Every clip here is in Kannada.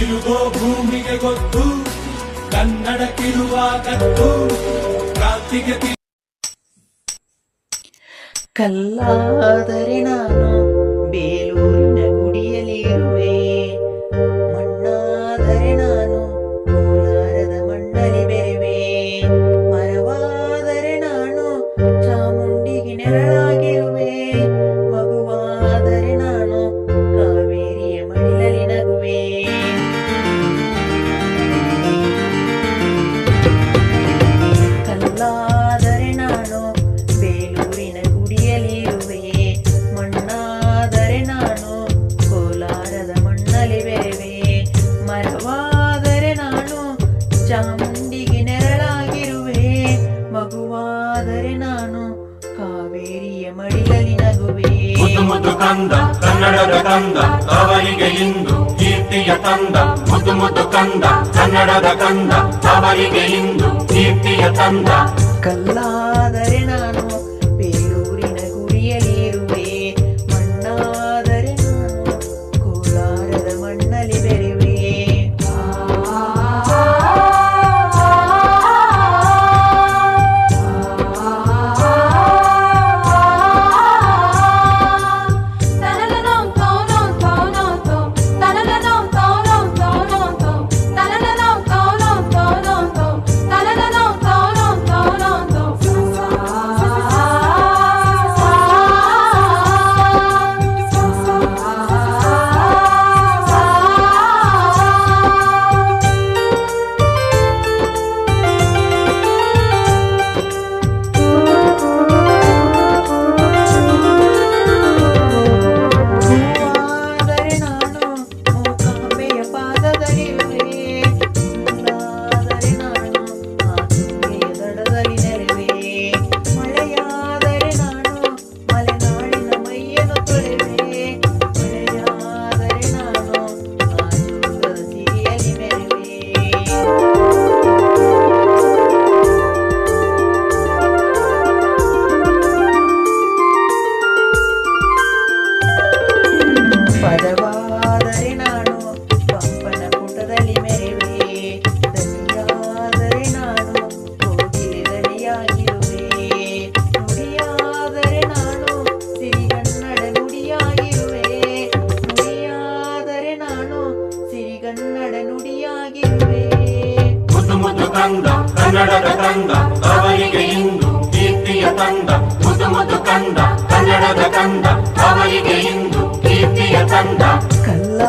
ನಿಲುಗೋ ಭೂಮಿಗೆ ಗೊತ್ತು ಕನ್ನಡಕ್ಕಿರುವ ಕತ್ತು ಕ್ರಾಂತಿಗೆ ಕಲ್ಲಾದರೆ ನಾನು ಮಡಿಲಲಿ ನಗುವೆ. ಮುದ್ದು ಮುದ್ದು ಕಂದ ಕನ್ನಡದ ಕಂದ ಅವರಿಗೆ ಇಂದು ಕೀರ್ತಿಯ ತಂದ. ಮುದ್ದು ಮುದ್ದು ಕಂದ ಕನ್ನಡದ ಕಂದ ಅವರಿಗೆ ಇಂದು ಕೀರ್ತಿಯ ತಂದ. ಕಲ್ಲಾದರೆ ನಾನು ತಂದ ಕನ್ನಡದ ತಂದ ಅವರಿಗೆ ಇಂದು ಕೀರ್ತಿಯ ತಂದ ಮುದು ಮುದು ಕಂದ, ಕನ್ನಡದ ಕಂದ, ಅವರಿಗೆ ಇಂದು ಕೀರ್ತಿಯ ತಂದ ಕಲ್ಲ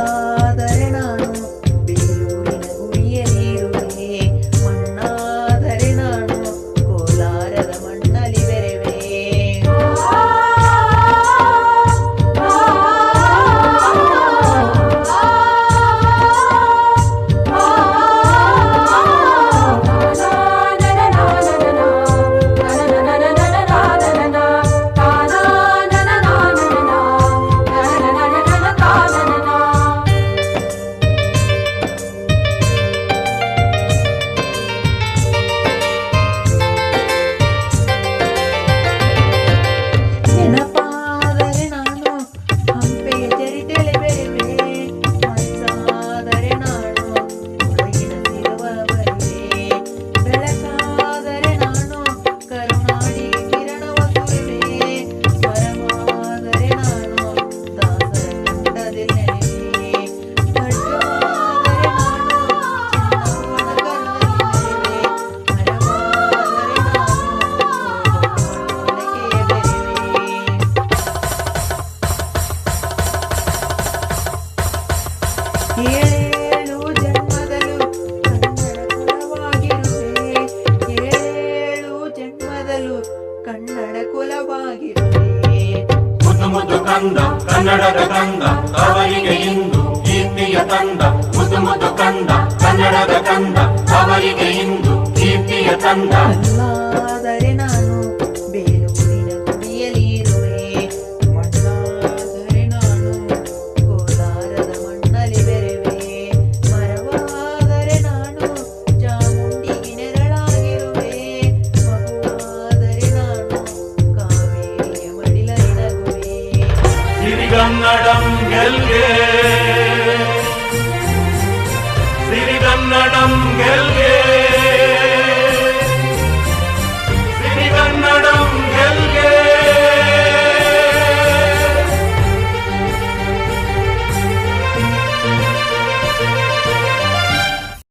ಅವರಿಗೆ ಇಂದು ಕೀರ್ತಿಯ ತಂದ ಮುದು ಮುದು ಕಂದ ಕನ್ನಡದ ಕಂದ ಅವರಿಗೆ ಇಂದು ಕೀರ್ತಿಯ ತಂದ சிறிதன்னடம் கல்கே.